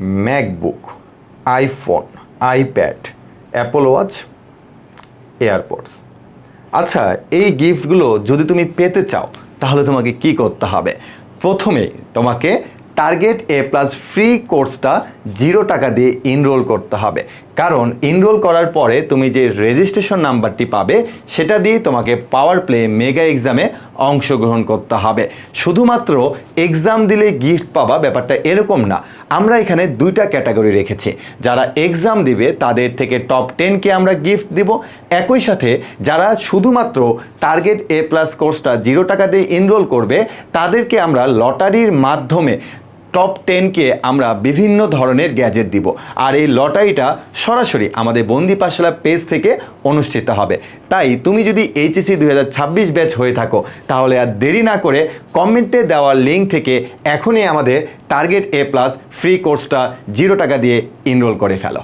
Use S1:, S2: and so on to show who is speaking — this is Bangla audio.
S1: MacBook iPhone iPad Apple watch AirPods আচ্ছা এই গিফটগুলো যদি তুমি পেতে চাও, তাহলে তোমাকে কি করতে হবে? প্রথমে তোমাকে টার্গেট এ প্লাস ফ্রি কোর্সটা জিরো টাকা দিয়ে ইনরোল করতে হবে। কারণ এনরোল করার পরে তুমি যে রেজিস্ট্রেশন নাম্বারটি পাবে, সেটা দিয়ে তোমাকে পাওয়ার প্লে মেগা এক্সামে অংশগ্রহণ করতে হবে। শুধুমাত্র এক্সাম দিলে গিফট পাবা, ব্যাপারটা এরকম না। আমরা এখানে দুইটা ক্যাটাগরি রেখেছি। যারা এক্সাম দিবে, তাদের থেকে টপ টেনকে আমরা গিফট দিব। একই সাথে যারা শুধুমাত্র টার্গেট এ প্লাস কোর্সটা জিরো টাকা দিয়ে এনরোল করবে, তাদেরকে আমরা লটারির মাধ্যমে টপ টেনকে আমরা বিভিন্ন ধরনের গ্যাজেট দিব। আর এই লটারিটা সরাসরি আমাদের বন্দি পাঠশালা পেজ থেকে অনুষ্ঠিত হবে। তাই তুমি যদি এইচএসি দুই হাজার ছাব্বিশ ব্যাচ হয়ে থাকো, তাহলে আর দেরি না করে কমেন্টে দেওয়ার লিঙ্ক থেকে এখনই আমাদের টার্গেট এ প্লাস ফ্রি কোর্সটা জিরো টাকা দিয়ে ইনরোল করে ফেলো।